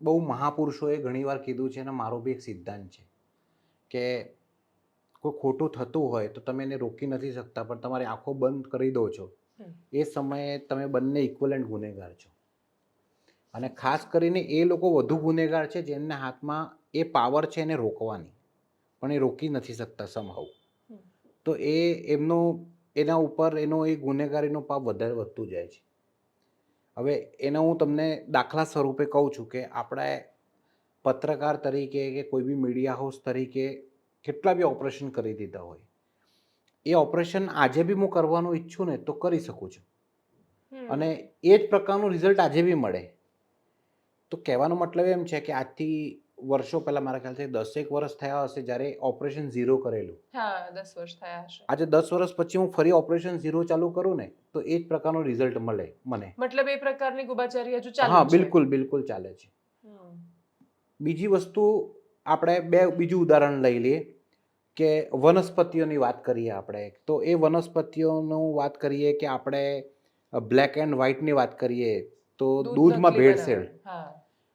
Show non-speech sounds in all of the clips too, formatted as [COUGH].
બહુ મહાપુરુષોએ ઘણીવાર કીધું છે અને મારો બી એક સિદ્ધાંત છે કે કોઈ ખોટું થતું હોય તો તમે એને રોકી નથી શકતા પણ તમારી આંખો બંધ કરી દો છો. એ સમયે તમે બંને ઇક્વલન્ટ ગુનેગાર છો. અને ખાસ કરીને એ લોકો વધુ ગુનેગાર છે જેમના હાથમાં એ પાવર છે એને રોકવાની પણ એ રોકી નથી શકતા સમહાવ તો એ એમનો એના ઉપર એનો એ ગુનેગારીનો પાપ વધારે વધતું જાય છે. હવે એને હું તમને દાખલા સ્વરૂપે કહું છું કે આપણે પત્રકાર તરીકે કે કોઈ બી મીડિયા હાઉસ તરીકે કેટલા બી ઓપરેશન કરી દીધા હોય. એ ઓપરેશન આજે બી હું કરવાનું ઈચ્છું ને તો કરી શકું છું. અને એ જ પ્રકારનું રિઝલ્ટ આજે બી મળે. તો કહેવાનો મતલબ એમ છે કે આજથી વર્ષો પહેલા મારા ખ્યાલથી દસેક વર્ષ થયા હશે જ્યારે ઓપરેશન ઝીરો કરેલું. હા દસ વર્ષ થયા હશે. આજે દસ વર્ષ પછી હું ફરી ઓપરેશન ઝીરો ચાલુ કરું ને તો એ જ પ્રકારનું રિઝલ્ટ મળે મને. મતલબ એ પ્રકારની ગુબાચારી હજુ ચાલે હા બિલકુલ બિલકુલ ચાલે છે. બીજી વસ્તુ આપણે બે બીજું ઉદાહરણ લઈ લઈએ કે વનસ્પતિઓની વાત કરીએ આપણે તો એ વનસ્પતિઓનું વાત કરીએ કે આપણે બ્લેક એન્ડ વ્હાઇટની વાત કરીએ તો દૂધ દૂધમાં ભેળસેળ હા.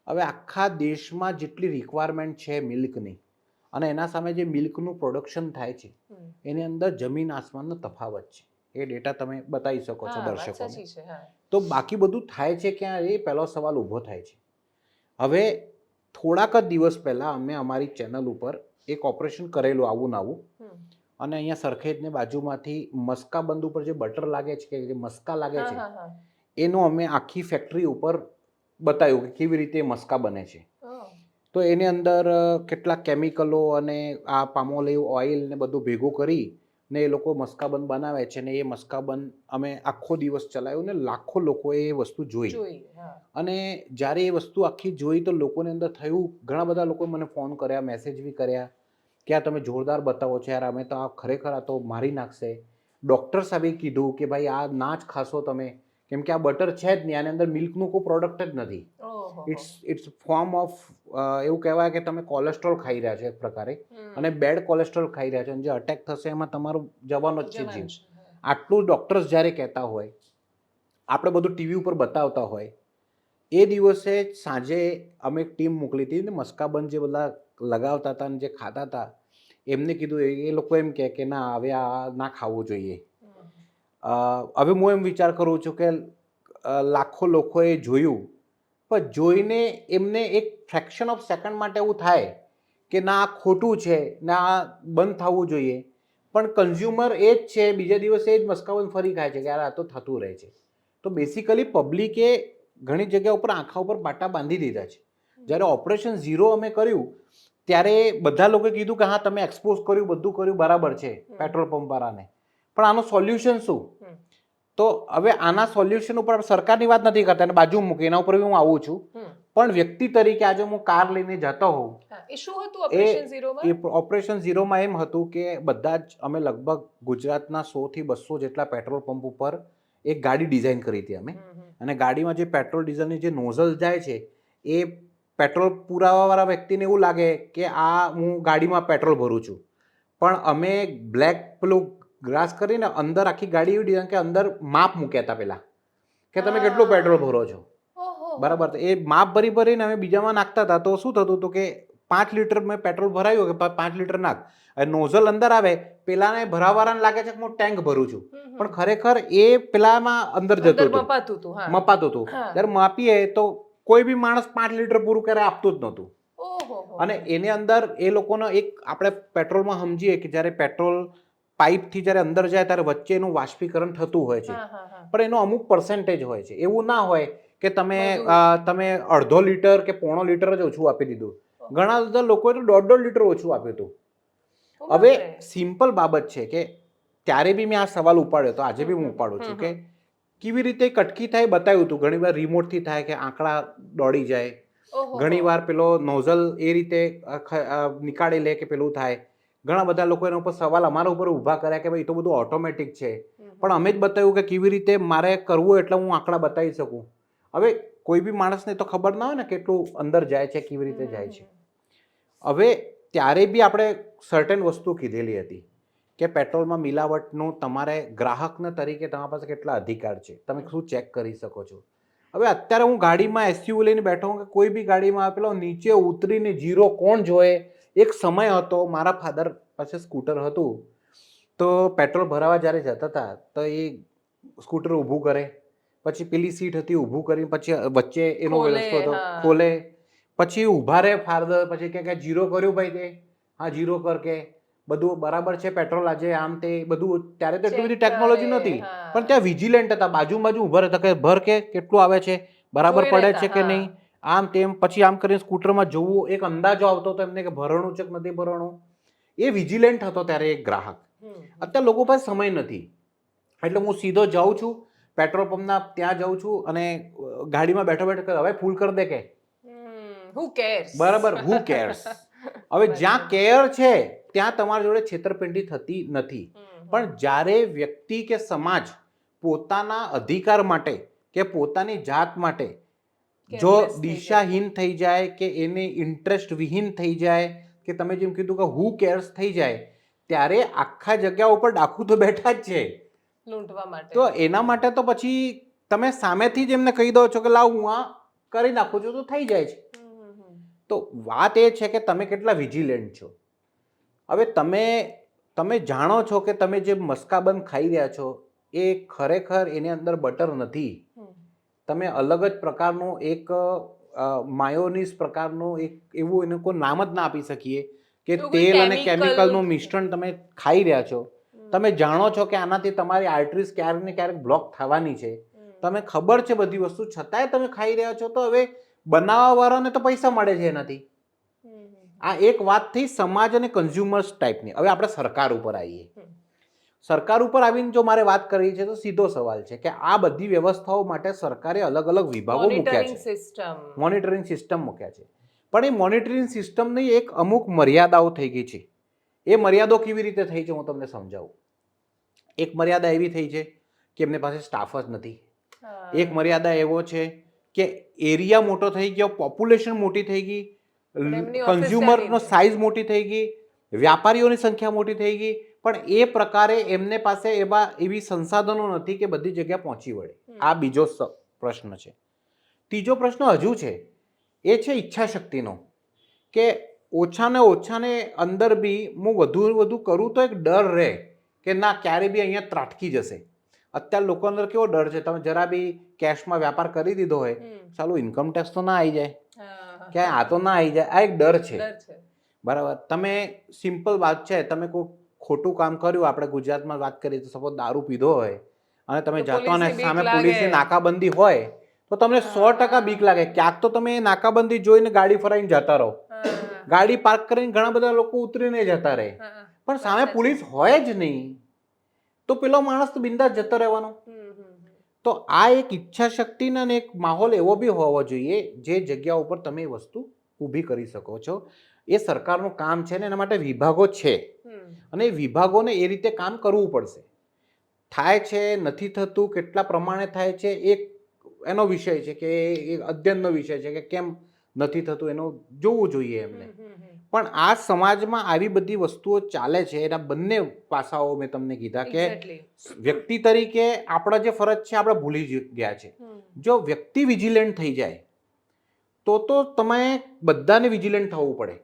હવે આખા દેશમાં જેટલી રિક્વાયરમેન્ટ છે મિલ્કની અને એના સામે જે મિલ્કનું પ્રોડક્શન થાય છે એની અંદર જમીન આસમાનનો તફાવત છે. એ ડેટા તમે બતાવી શકો છો હા તો બાકી બધું થાય છે ક્યાં? એ પહેલો સવાલ ઊભો થાય છે. હવે થોડાક જ દિવસ પહેલાં અમે અમારી ચેનલ ઉપર એક ઓપરેશન કરેલું આવું નાવું આવું. અને અહીંયા સરખેજને બાજુમાંથી મસ્કા બંધ ઉપર જે બટર લાગે છે કે જે મસ્કા લાગે છે એનો અમે આખી ફેક્ટરી ઉપર બતાવ્યું કે કેવી રીતે મસ્કા બને છે. તો એની અંદર કેટલાક કેમિકલો અને આ પામોલિવ ઓઇલ ને બધું ભેગું કરી ને એ લોકો મસ્કાબન બનાવે છે ને એ મસ્કાબન અમે આખો દિવસ ચલાવ્યું ને લાખો લોકોએ એ વસ્તુ જોઈ. જોઈ અને જ્યારે એ વસ્તુ આખી જોઈ તો લોકોની અંદર થયું ઘણા બધા લોકોએ મને ફોન કર્યા મેસેજ બી કર્યા કે આ તમે જોરદાર બતાવો છો યાર અમે તો આ ખરેખર આ તો મારી નાખશે. ડૉક્ટર સાહેબે કીધું કે ભાઈ આ ના જ ખાશો તમે. કેમ કે આ બટર છે જ નહીં આની અંદર મિલ્કનું કોઈ પ્રોડક્ટ જ નથી. ઇટ્સ ઇટ્સ ફોર્મ ઓફ એવું કહેવાય કે તમે કોલેસ્ટ્રોલ ખાઈ રહ્યા છો એક પ્રકારે. અને બેડ કોલેસ્ટ્રોલ ખાઈ રહ્યા છો અને જે અટેક થશે એમાં તમારું જવાનો જ છે જીવ. આટલું ડૉક્ટર્સ જ્યારે કહેતા હોય આપણે બધું ટીવી ઉપર બતાવતા હોય એ દિવસે સાંજે અમે એક ટીમ મોકલી હતી ને મસ્કાબંધ જે બધા લગાવતા હતા અને જે ખાતા હતા એમને કીધું એ લોકો એમ કહે કે ના હવે આ ના ખાવું જોઈએ. હવે હું એમ વિચાર કરું છું કે લાખો લોકોએ જોયું પણ જોઈને એમને એક ફ્રેક્શન ઓફ સેકન્ડ માટે એવું થાય કે ના આ ખોટું છે ના આ બંધ થવું જોઈએ. પણ કન્ઝ્યુમર એ જ છે બીજા દિવસે એ જ મસ્કાબન ફરી ખાય છે કે આ તો થતું રહે છે. તો બેસિકલી પબ્લિકે ઘણી જગ્યા ઉપર આંખા ઉપર પાટા બાંધી દીધા છે. જ્યારે ઓપરેશન ઝીરો અમે કર્યું ત્યારે બધા લોકોએ કીધું કે હા તમે એક્સપોઝ કર્યું બધું કર્યું બરાબર છે પેટ્રોલ પંપ વાળાને. પણ આનું સોલ્યુશન શું? તો હવે આના સોલ્યુશન ઉપર સરકારની વાત નથી કરતા અને બાજુ મૂકી એના ઉપર હું આવું છું. પણ વ્યક્તિ તરીકે આજે હું કાર લઈને જતો હોઉં એ શું હતું ઓપરેશન ઝીરોમાં એ ઓપરેશન ઝીરોમાં એમ હતું કે બધા જ અમે લગભગ ગુજરાતના સોથી બસો જેટલા પેટ્રોલ પંપ ઉપર એક ગાડી ડિઝાઇન કરી હતી અમે. અને ગાડીમાં જે પેટ્રોલ ડીઝલની જે નોઝલ જાય છે એ પેટ્રોલ પુરાવાવાળા વ્યક્તિને એવું લાગે કે આ હું ગાડીમાં પેટ્રોલ ભરું છું. પણ અમે બ્લેક પેલું ગ્રાસ કરીને અંદર આખી ગાડી એવી કે અંદર માપ મૂક્યા હતા પહેલાં કે તમે કેટલું પેટ્રોલ ભરો છો? બરાબર. એ માપ ભરી ભરીને અમે બીજામાં નાખતા હતા. તો શું થતું હતું કે પાંચ લીટર મેં પેટ્રોલ ભરાયું કે પાંચ લીટર નાખ. નોઝલ અંદર આવે પેલાને ભરાવાળાને લાગે છે કે હું ટેન્ક ભરું છું. પણ ખરેખર એ પેલામાં અંદર જતું હતું. મપાતું હતું મપાતું હતું. જ્યારે માપીએ તો કોઈ બી માણસ પાંચ લીટર પૂરું કરે આપતું જ નહોતું. અને એની અંદર એ લોકોનો એક આપણે પેટ્રોલમાં સમજીએ કે જ્યારે પેટ્રોલ પાઇપથી જ્યારે અંદર જાય ત્યારે વચ્ચે એનું વાષ્પીકરણ થતું હોય છે. પણ એનો અમુક પર્સન્ટેજ હોય છે. એવું ના હોય કે તમે તમે અડધો લીટર કે પોણો લીટર જ ઓછું આપી દીધું. ઘણા બધા લોકોએ તો દોઢ દોઢ લીટર ઓછું આપ્યું હતું. હવે સિમ્પલ બાબત છે કે ત્યારે બી મેં આ સવાલ ઉપાડ્યો તો આજે બી હું ઉપાડું છું કે કેવી રીતે કટકી થાય બતાવ્યું હતું. ઘણી વાર રિમોટથી થાય કે આંકડા દોડી જાય. ઘણી વાર પેલો નોઝલ એ રીતે નીકાળી લે કે પેલું થાય. ઘણા બધા લોકો એના ઉપર સવાલ અમારા ઉપર ઊભા કર્યા કે ભાઈ એ તો બધું ઓટોમેટિક છે. પણ અમે જ બતાવ્યું કે કેવી રીતે મારે કરવું એટલે હું આંકડા બતાવી શકું. હવે કોઈ બી માણસને તો ખબર ના હોય ને કેટલું અંદર જાય છે કેવી રીતે જાય છે. હવે ત્યારે બી આપણે સર્ટેન વસ્તુ કીધેલી હતી કે પેટ્રોલમાં મિલાવટનું તમારે ગ્રાહકના તરીકે તમારા પાસે કેટલા અધિકાર છે. તમે શું ચેક કરી શકો છો? હવે અત્યારે હું ગાડીમાં એસયુવી લઈને બેઠો હું કે કોઈ બી ગાડીમાં પેલો નીચે ઉતરીને જીરો કોણ જોએ એક સમય હતો મારા ફાધર પાસે સ્કૂટર હતું તો પેટ્રોલ ભરાવા જ્યારે જતા હતા તો એ સ્કૂટર ઊભું કરે પછી પેલી સીટ હતી ઊભું કરી પછી વચ્ચે એનો રસ્તો હતો. ખોલે પછી ઊભા રહે ફાધર પછી કે ક્યાં જીરો કર્યું ભાઈ તે હા જીરો કર કે બધું બરાબર છે પેટ્રોલ આજે આમ તે બધું ત્યારે તો એટલી બધી ટેકનોલોજી નહોતી પણ ત્યાં વિજિલન્ટ હતા બાજુ બાજુ ઊભા રહેતા કે ભર કે કેટલું આવે છે બરાબર પડે છે કે નહીં આમ તેમ પછી આમ કરીને સ્કૂટરમાં જોવું એક અંદાજો આવતો હતો એમને કે ભરણું છે કે નથી ભરણું? એ વિજિલન્ટ હતો ત્યારે એક ગ્રાહક. અત્યારે લોકો પાસે સમય નથી. એટલે હું સીધો જાઉં છું પેટ્રોલ પંપના ત્યાં જાઉં છું અને ગાડીમાં બેઠો બેઠો હવે ફૂલ કરી દે કે? બરાબર હુ કેર્સ [LAUGHS] હવે જ્યાં કેર છે ત્યાં તમારી જોડે છેતરપિંડી થતી નથી. પણ જ્યારે વ્યક્તિ કે સમાજ પોતાના અધિકાર માટે કે પોતાની જાત માટે જો દિશાહીન થઈ જાય કે એને ઇન્ટરેસ્ટ વિહીન થઈ જાય કે તમે જેમ કીધું કે હુ કેર્સ થઈ જાય ત્યારે આખા જગ્યા ઉપર ડાકુ તો બેઠા જ છે. લૂંટવા માટે. તો એના માટે તો પછી તમે સામેથી જ એમને કહી દો છો કે લાવ હું આ કરી નાખું છું તો થઈ જાય છે. તો વાત એ છે કે તમે કેટલા વિજિલન્ટ છો. હવે તમે તમે જાણો છો કે તમે જે મસ્કાબંધ ખાઈ રહ્યા છો એ ખરેખર એની અંદર બટર નથી. તમે અલગ જ પ્રકારનું એક માયોનીસ પ્રકારનું એક એવું એને કોઈ નામ જ ના આપી શકીએ કે તેલ અને કેમિકલનું મિશ્રણ તમે ખાઈ રહ્યા છો. તમે જાણો છો કે આનાથી તમારી આર્ટરીસ ક્યારેક ને ક્યારેક બ્લોક થવાની છે. તમે ખબર છે બધી વસ્તુ છતાંય તમે ખાઈ રહ્યા છો તો હવે બનાવવા વાળાને તો પૈસા મળે છે એનાથી. આ એક વાત થઈ સમાજ અને કન્ઝ્યુમર્સ ટાઈપની હવે આપણે સરકાર ઉપર આવીએ. સરકાર ઉપર આવીને જો મારે વાત કરવી છે તો સીધો સવાલ છે કે આ બધી વ્યવસ્થાઓ માટે સરકારે અલગ અલગ વિભાગો મૂક્યા છે. મોનિટરિંગ સિસ્ટમ મૂક્યા છે. પણ એ મોનિટરિંગ સિસ્ટમની એક અમુક મર્યાદાઓ થઈ ગઈ છે. એ મર્યાદો કેવી રીતે થઈ છે હું તમને સમજાવું. એક મર્યાદા એવી થઈ છે કે એમની પાસે સ્ટાફ જ નથી. એક મર્યાદા એવો છે કે એરિયા મોટો થઈ ગયો પોપ્યુલેશન મોટી થઈ ગઈ કન્ઝ્યુમરનો સાઇઝ મોટી થઈ ગઈ વ્યાપારીઓની સંખ્યા મોટી થઈ ગઈ પણ એ પ્રકારે એમને પાસે એવા એવી સંસાધનો નથી કે બધી જગ્યા પહોંચી વળે. આ બીજો પ્રશ્ન છે. ત્રીજો પ્રશ્ન હજુ છે. એ છે ઈચ્છા શક્તિનો કે ઓછાને ઓછાને અંદર બી હું વધુ વધુ કરું તો એક ડર રહે કે ના ક્યારે બી અહીંયા ત્રાટકી જશે. અત્યારે લોકો અંદર કેવો ડર છે? તમે જરા બી કેશમાં વ્યાપાર કરી દીધો હોય ચાલુ ઇન્કમ ટેક્સ તો ના આવી જાય. ક્યાંય આ તો ના આવી જાય. આ એક ડર છે. ડર છે. બરાબર. તમે સિમ્પલ વાત છે. તમે કોઈ ખોટું કામ કર્યું આપણે ગુજરાતમાં વાત કરીએ તો સપોઝ દારૂ પીધો હોય અને તમે જતો ને અને સામે પોલીસની નાકાબંધી હોય તો તમને સો ટકા બીક લાગે. ક્યાંક તો તમે નાકાબંધી જોઈને ગાડી ફરાઈને જતા રહો. ગાડી પાર્ક કરીને ઘણા બધા લોકો ઉતરીને જતા રહે. પણ સામે પોલીસ હોય જ નહીં તો પેલો માણસ તો બિંદાસ જતો રહેવાનો. તો આ એક ઈચ્છા શક્તિનો અને એક માહોલ એવો બી હોવો જોઈએ જે જગ્યા ઉપર તમે એ વસ્તુ ઊભી કરી શકો છો. એ સરકારનું કામ છે ને એના માટે વિભાગો છે. અને એ વિભાગોને એ રીતે કામ કરવું પડશે. થાય છે નથી થતું કેટલા પ્રમાણે થાય છે એક એનો વિષય છે કે એ અધ્યયનનો વિષય છે કે કેમ નથી થતું એનું જોવું જોઈએ એમને. પણ આ સમાજમાં આવી બધી વસ્તુઓ ચાલે છે એના બંને પાસાઓ મેં તમને કીધા કે વ્યક્તિ તરીકે આપણા જે ફરજ છે આપણે ભૂલી ગયા છે. જો વ્યક્તિ વિજિલન્ટ થઈ જાય તો તો તમે બધાને વિજિલન્ટ થવું પડે.